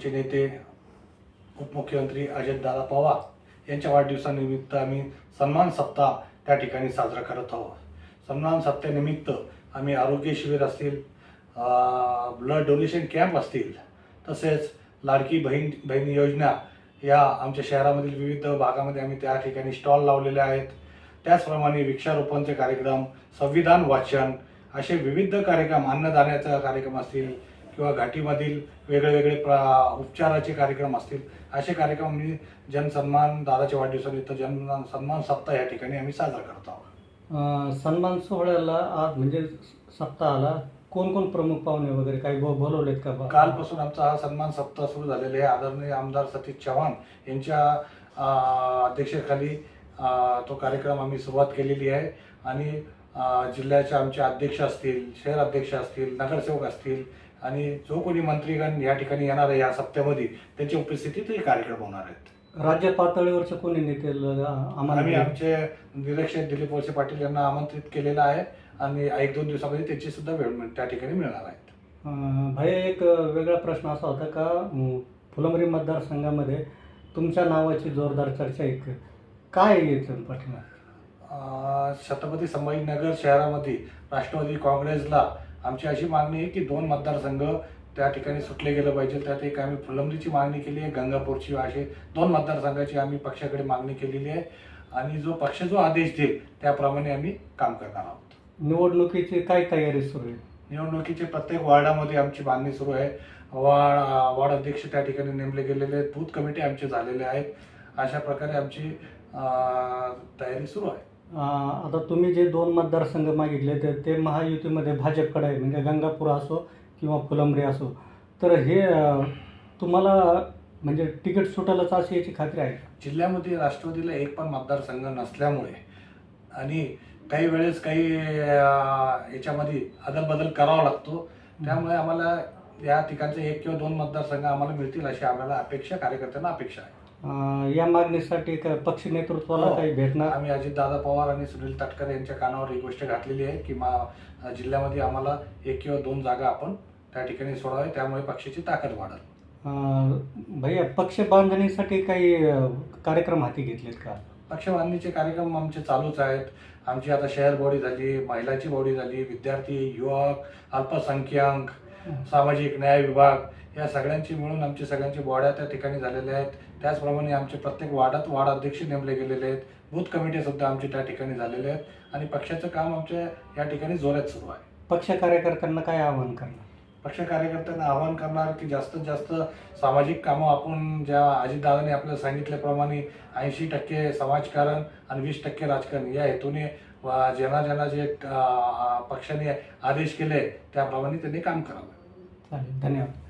आमचे नेते उपमुख्यमंत्री अजितदादा पवार यांच्या वाढदिवसानिमित्त आम्ही सन्मान सप्ताह त्या ठिकाणी साजरा करत आहोत. सन्मान सप्ताहानिमित्त आम्ही आरोग्य शिबिर असतील ब्लड डोनेशन कॅम्प असतील तसेच लाडकी बहीण बहीण योजना या आमच्या शहरामधील विविध भागामध्ये आम्ही त्या ठिकाणी स्टॉल लावलेले आहेत. त्याचप्रमाणे वृक्षारोपणचे कार्यक्रम संविधान वाचन असे विविध कार्यक्रम अन्नदानाचा कार्यक्रम असतील किंवा घाटीमधील वेगळे वेगळे प्र उपचाराचे कार्यक्रम असतील असे कार्यक्रम आम्ही जनसन्मान दादाच्या वाढदिवसानिमित्त जन सन्मान सप्ताह या ठिकाणी आम्ही साजरा करत आहोत. सन्मान सोहळ्याला आज म्हणजे सप्ताहाला कोण कोण प्रमुख पाहुणे वगैरे काही बोलवलेत का? कालपासून आमचा हा सन्मान सप्ताह सुरू झालेला आहे. आदरणीय आमदार सतीश चव्हाण यांच्या अं, अध्यक्षतेखाली अं, तो कार्यक्रम आम्ही सुरुवात केलेली आहे. आणि जिल्ह्याचे आमचे अध्यक्ष असतील शहर अध्यक्ष असतील नगरसेवक असतील आणि जो कोणी मंत्रीगण या ठिकाणी येणार आहे या सप्त्यामध्ये त्यांच्या उपस्थितीत हे कार्यक्रम होणार आहेत. राज्य पातळीवरचे कोणी नेते आम्ही आमचे निरीक्षक दिलीप वळसे पाटील यांना आमंत्रित केलेलं आहे आणि एक दोन दिवसामध्ये त्याची सुद्धा वेळ त्या ठिकाणी मिळणार आहेत. भाई एक वेगळा प्रश्न असा होता का फुलंब्री मतदारसंघामध्ये तुमच्या नावाची जोरदार चर्चा आहे का? काय याचं पाठिंबा छत्रपती संभाजीनगर शहरामध्ये राष्ट्रवादी काँग्रेसला आमची अशी मागणी आहे की दोन मतदारसंघ त्या ठिकाणी सुटले गेलं पाहिजे. त्यात एक आम्ही फुलंब्रीची मागणी केली आहे गंगापूरची असे दोन मतदारसंघाची आम्ही पक्षाकडे मागणी केलेली आहे. आणि जो पक्ष जो आदेश देईल त्याप्रमाणे आम्ही काम करणार आहोत. निवडणुकीची काय तयारी सुरू आहे? निवडणुकीचे प्रत्येक वार्डामध्ये आमची बांधणी सुरू आहे. वार्ड वार्ड अध्यक्ष त्या ठिकाणी नेमले गेलेले आहेत. बूथ कमिटी आमचे झालेले आहेत अशा प्रकारे आमची तयारी सुरू आहे. आता तुम्ही जे दोन मतदारसंघ मागितले ते ते महायुतीमध्ये भाजपकडे आहे. म्हणजे गंगापूर असो किंवा फुलंब्री असो. तर हे तुम्हाला म्हणजे तिकीट सुटायलाच अशी याची खात्री आहे जिल्ह्यामध्ये राष्ट्रवादीला एक पण मतदारसंघ नसल्यामुळे आणि काही वेळेस काही याच्यामध्ये अदलबदल करावा लागतो. त्यामुळे आम्हाला या ठिकाणचे एक किंवा दोन मतदारसंघ आम्हाला मिळतील अशी आम्हाला अपेक्षा कार्यकर्त्यांना अपेक्षा आहे. अं, या मागणीसाठी काय पक्ष नेतृत्वाला हो. काही भेटणार? आम्ही अजितदादा पवार आणि सुनील तटकरे यांच्या कानावर ही गोष्ट घातलेली आहे की मा जिल्ह्यामध्ये आम्हाला एक किंवा दोन जागा आपण त्या ठिकाणी सोडावे त्यामुळे पक्षाची ताकद वाढेल. अं, भैया पक्ष बांधणीसाठी काही अं, कार्यक्रम हाती घेतलेत का? पक्ष बांधणीचे कार्यक्रम आमचे चालूच आहेत. आमची आता शहर बॉडी झाली महिलाची बॉडी झाली विद्यार्थी युवक अल्पसंख्याक सामाजिक न्याय विभाग या सगळ्यांची मिळून आमची सगळ्यांची बॉड्या त्या ठिकाणी झालेल्या आहेत. त्याचप्रमाणे आमचे प्रत्येक वार्डात वार्ड अध्यक्ष नेमले गेलेले आहेत. बूथ कमिटी सुद्धा आमची त्या ठिकाणी झालेले आहेत. आणि पक्षाचं काम आमच्या या ठिकाणी जोरात सुरू आहे. पक्ष कार्यकर्त्यांना काय आवाहन करणार? पक्ष कार्यकर्त्यांना आवाहन करणार की जास्तीत जास्त सामाजिक कामं आपण ज्या अजितदादाने आपल्याला सांगितल्याप्रमाणे ऐंशी टक्के समाजकारण आणि वीस टक्के राजकारण या हेतूने ज्यांना ज्यांना जे पक्षाने आदेश केले त्याप्रमाणे त्यांनी काम करावं. चालेल धन्यवाद.